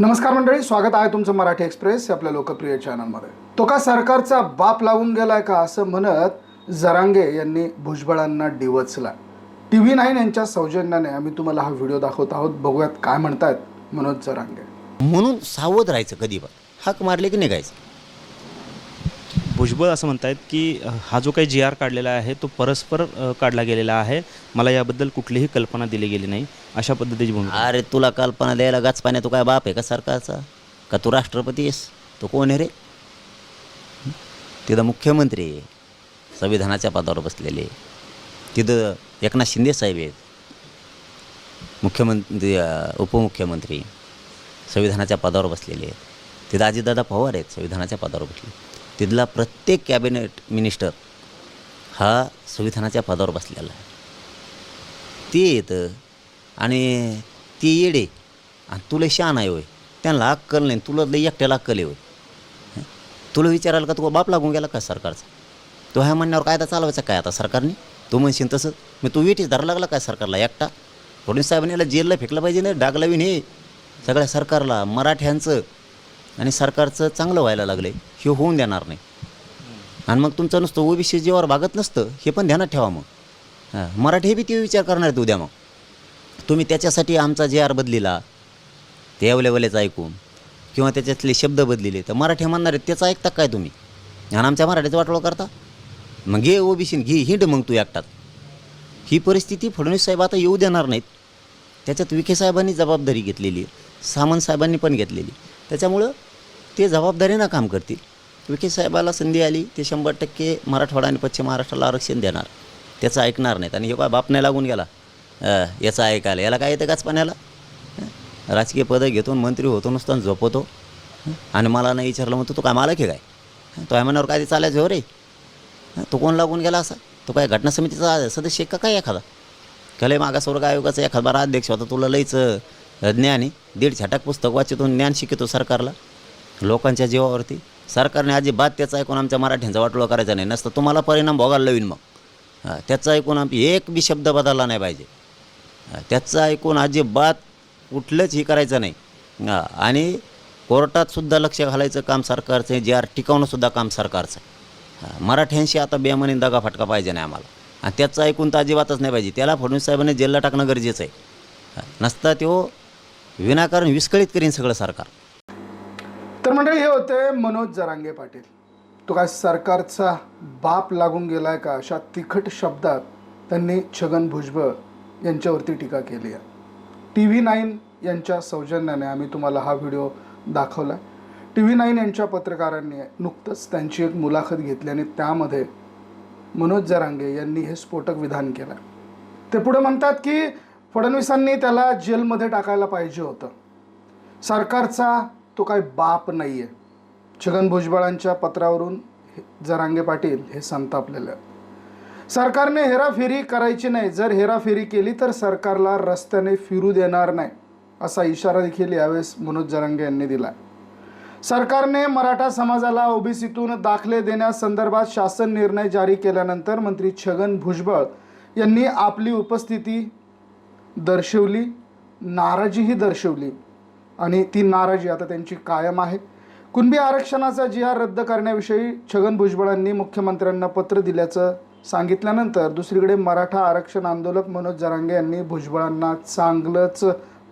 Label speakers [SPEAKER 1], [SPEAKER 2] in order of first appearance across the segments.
[SPEAKER 1] नमस्कार मंडळी स्वागत आहे तुमचं मराठी एक्सप्रेस आपल्या लोकप्रिय चॅनलमध्ये तो का सरकारचा बाप लावून गेलाय का असं म्हणत जरांगे यांनी भुजबळांना डिवचला. टी व्ही नाईन यांच्या सौजन्याने आम्ही तुम्हाला हा व्हिडिओ दाखवत आहोत. बघूयात काय म्हणतायत मनोज जरांगे.
[SPEAKER 2] म्हणून सावध राहायचं कधी पण. हाक मारले की निघायचं.
[SPEAKER 3] भुजबळ असं म्हणतायत की हा जो काही जी आर काढलेला आहे तो परस्पर काढला गेलेला आहे. मला याबद्दल कुठलीही कल्पना दिली गेली नाही. अशा पद्धतीची भूमिका.
[SPEAKER 2] अरे तुला कल्पना द्यायला गाच पाण्या तू काय बाप आहे का सरकारचा? का तू राष्ट्रपती आहेस? तो कोण आहे रे? तिथं मुख्यमंत्री आहे. संविधानाच्या पदावर बसलेले तिथं एकनाथ शिंदे साहेब आहेत. मुख्यमंत्री उपमुख्यमंत्री संविधानाच्या पदावर बसलेले आहेत. तिथं अजितदादा पवार आहेत संविधानाच्या पदावर बसले तिथला प्रत्येक कॅबिनेट मिनिस्टर हा संविधानाच्या पदावर बसलेला आहे. ते येतं आणि ती येडे आणि तुला शान आहे होय. त्यांना अक्कल नाही तुला लई एकट्याला अक्कल आहे होय. तुला विचारायला का तुला बाप लागून गेला का सरकारचा? तो ह्या म्हणण्यावर कायदा चालवायचा काय आता सरकारने? तू म्हणशील तसं. मी तू वेटीच धरा लागला काय सरकारला? एकटा? फडणवीस साहेबांनी याला जेलला फेकलं पाहिजे ना? डागलावीन हे. सगळ्या सरकारला मराठ्यांचं आणि सरकारचं चांगलं व्हायला लागलं आहे हे होऊन देणार नाही. आणि मग तुमचं नुसतं ओबीसी जेव्हा भागत नसतं हे पण ध्यानात ठेवा मग. हां मराठी बी ते विचार करणार आहेत उद्या मग. तुम्ही त्याच्यासाठी आमचा जे आर बदलिला ते अवलेवलेच ऐकून किंवा त्याच्यातले शब्द बदलेले तर मराठी म्हणणार आहेत त्याचं ऐकता काय तुम्ही? आणि आमच्या मराठीचं वाटोळं करता? मग घे ओबीसी घे हिंड मग तू एकटात ही परिस्थिती फडणवीस साहेब आता येऊ देणार नाहीत. त्याच्यात विखे साहेबांनी जबाबदारी घेतलेली आहे सामंत साहेबांनी पण घेतलेली त्याच्यामुळं ते जबाबदारीनं काम करतील. विखे साहेबाला संधी आली ते शंभर टक्के मराठवाडा आणि पश्चिम महाराष्ट्राला आरक्षण देणार. त्याचं ऐकणार नाहीत. आणि हे काय बाप नाही लागून गेला. याचा याचं ऐकायला. याला काय येतं काच पाण्याला राजकीय पदं घेतो मंत्री होतो नुसतं आणि झोपवतो आणि मला नाही विचारलं म्हणतो तो काय मला की काय? तो आहे काय ते चालायचं हो रे? तो कोण लागून गेला असा? तो काय घटना समितीचा सदस्य का काय एखादा? कले मागासवर्ग आयोगाचा एखादा बारा अध्यक्ष होता तुला लईच ज्ञान आहे. दीड छटाक पुस्तक वाचितून ज्ञान शिकतो सरकारला. लोकांच्या जीवावरती. सरकारने अजिबात त्याचं ऐकून आमच्या मराठ्यांचा वाटोळा करायचा नाही. नसतं तुम्हाला परिणाम भोगायला लावीन मग. त्याचा त्याचं ऐकून आम एक बी शब्द बदलला नाही पाहिजे. त्याचं ऐकून अजिबात कुठलंच हे करायचं नाही. आणि कोर्टातसुद्धा लक्ष घालायचं काम सरकारचं आहे जे आर टिकवणंसुद्धा काम सरकारचं आहे. मराठ्यांशी आता बेमानी दगा फटका पाहिजे नाही आम्हाला. आणि त्याचं ऐकून तर अजिबातच नाही पाहिजे. त्याला फडणवीस साहेबांनी जेलला टाकणं गरजेचं आहे. नसता तो विनाकारण विस्कळीत करीन सगळं सरकार.
[SPEAKER 1] तर मंडळी हे होते मनोज जरांगे पाटील. तो काय सरकारचा बाप लागून गेलाय का? अशा तिखट शब्दात त्यांनी छगन भुजबळ यांच्यावरती टीका केली आहे. टी व्ही नाईन यांच्या सौजन्याने आम्ही तुम्हाला हा व्हिडिओ दाखवला टी व्ही नाईन यांच्या पत्रकारांनी नुकतंच त्यांची एक मुलाखत घेतली आणि त्यामध्ये मनोज जरांगे यांनी हे स्फोटक विधान केलं ते पुढे म्हणतात की फडणवीसांनी त्याला जेलमध्ये टाकायला पाहिजे होतं. सरकारचा तो काय बाप नाही आहे छगन भुजबळांच्या पत्रावरून हे- जरांगे पाटील हे संतापलेले. सरकारने हेराफेरी करायची नाही. जर हेराफेरी केली तर सरकारला रस्त्याने फिरू देणार नाही असा इशारा देखील यावेळेस मनोज जरांगे यांनी दिला सरकारने मराठा समाजाला ओबीसीतून दाखले देण्यासंदर्भात शासन निर्णय जारी केल्यानंतर मंत्री छगन भुजबळ यांनी आपली उपस्थिती दर्शवली नाराजीही दर्शवली. आणि ती नाराजी आता त्यांची कायम आहे. कुणबी आरक्षणाचा जिहार रद्द करण्याविषयी छगन भुजबळांनी मुख्यमंत्र्यांना पत्र दिल्याचं सांगितल्यानंतर दुसरीकडे मराठा आरक्षण आंदोलक मनोज जरांगे यांनी भुजबळांना चांगलंच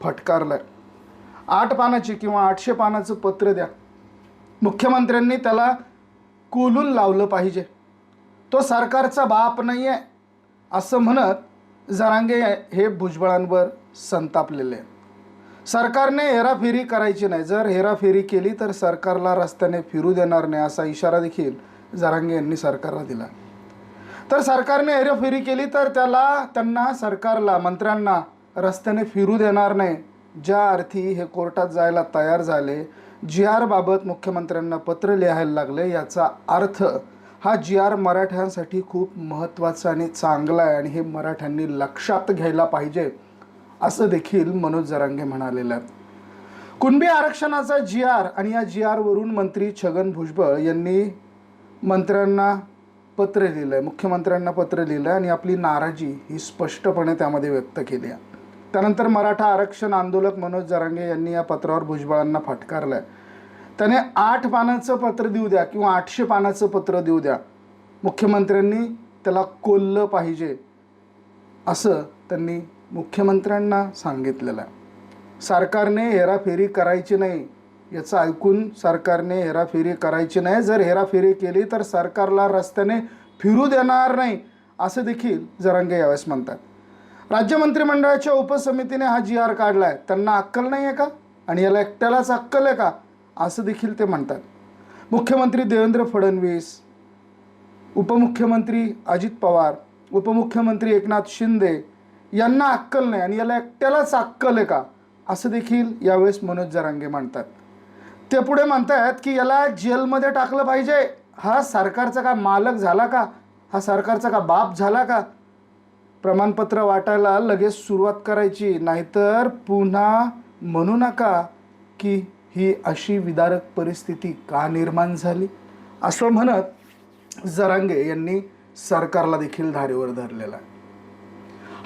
[SPEAKER 1] फटकारलं आठ पानाची किंवा आठशे पानाचं पत्र द्या. मुख्यमंत्र्यांनी त्याला कोलून लावलं पाहिजे. तो सरकारचा बाप नाही आहे असं म्हणत जरांगे हे भुजबळांवर संतापलेले आहे सरकारने हेराफेरी करायची नाही. जर हेराफेरी केली तर सरकारला रस्त्याने फिरू देणार नाही असा इशारा देखील जरांगे यांनी सरकारला दिला. तर सरकारने हेराफेरी केली तर त्याला त्यांना सरकारला मंत्र्यांना रस्त्याने फिरू देणार नाही. ज्या अर्थी हे कोर्टात जायला तयार झाले जी आरबाबत मुख्यमंत्र्यांना पत्र लिहायला लागले याचा अर्थ हा जी आर मराठ्यांसाठी खूप महत्त्वाचा आणि चांगला आहे आणि हे मराठ्यांनी लक्षात घ्यायला पाहिजे. असं देखील मनोज जरांगे म्हणालेलं आहे कुणबी आरक्षणाचा जी आर आणि या जी आरवरून मंत्री छगन भुजबळ यांनी मंत्र्यांना पत्र लिहिलं आहे मुख्यमंत्र्यांना पत्र लिहिलं आहे आणि आपली नाराजी ही स्पष्टपणे त्यामध्ये व्यक्त केली आहे. त्यानंतर मराठा आरक्षण आंदोलक मनोज जरांगे यांनी या पत्रावर भुजबळांना फटकारलं आहे त्याने आठ पानाचं पत्र देऊ द्या किंवा आठशे पानाचं पत्र देऊ द्या. मुख्यमंत्र्यांनी त्याला कोल्लं पाहिजे असं त्यांनी मुख्यमंत्र्यांना सांगितलेलं आहे. सरकारने हेराफेरी करायची नाही याचं ऐकून सरकारने हेराफेरी करायची नाही. जर हेराफेरी केली तर सरकारला रस्त्याने फिरू देणार नाही असं देखील जरांगे यावेळेस म्हणतात. राज्य मंत्रिमंडळाच्या उपसमितीने हा जी आर काढला आहे त्यांना अक्कल नाही आहे का? आणि याला एकट्यालाच अक्कल आहे का? असं देखील ते म्हणतात. मुख्यमंत्री देवेंद्र फडणवीस उपमुख्यमंत्री अजित पवार उपमुख्यमंत्री एकनाथ शिंदे यांना अक्कल नाही आणि याला एकट्यालाच अक्कल आहे का? असं देखील यावेळेस मनोज जरांगे म्हणतात. ते पुढे म्हणतात की याला जेलमध्ये टाकलं पाहिजे. हा सरकारचा का मालक झाला का? हा सरकारचा का बाप झाला का? प्रमाणपत्र वाटायला लगेच सुरुवात करायची. नाहीतर पुन्हा म्हणू नका की ही अशी विदारक परिस्थिती का निर्माण झाली? असं म्हणत जरांगे यांनी सरकारला देखील धारेवर धरलेला आहे.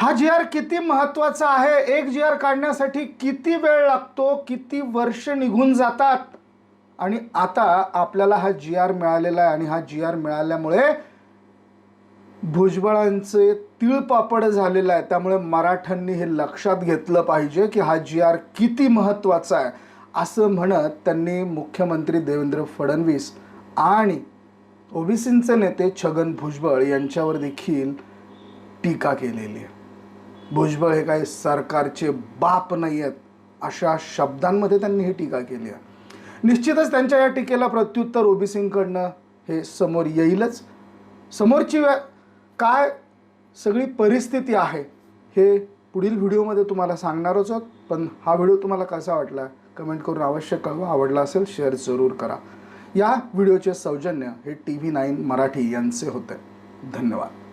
[SPEAKER 1] हा जी आर किती महत्त्वाचा आहे? एक जी आर काढण्यासाठी किती वेळ लागतो? किती वर्ष निघून जातात? आणि आता आपल्याला हा जी आर मिळालेला आहे आणि हा जी आर मिळाल्यामुळे भुजबळांचे तिळपापड झालेलं आहे. त्यामुळे मराठ्यांनी हे लक्षात घेतलं पाहिजे की हा जी आर किती महत्त्वाचा आहे. असं म्हणत त्यांनी मुख्यमंत्री देवेंद्र फडणवीस आणि ओबीसींचे नेते छगन भुजबळ यांच्यावर देखील टीका केलेली आहे. भुजबळ हे काही सरकारचे बाप नाही आहेत अशा शब्दांमध्ये त्यांनी ही टीका केली आहे. निश्चितच त्यांच्या या टीकेला प्रत्युत्तर ओबीसींकडनं हे समोर येईलच. समोरची काय सगळी परिस्थिती आहे हे पुढील व्हिडिओमध्ये तुम्हाला सांगणारच आहोत. पण हा व्हिडिओ तुम्हाला कसा वाटला कमेंट करून अवश्य कळवा. आवडला असेल शेअर जरूर करा. या व्हिडिओचे सौजन्य हे टी व्ही नाईन मराठी यांचे होते. धन्यवाद.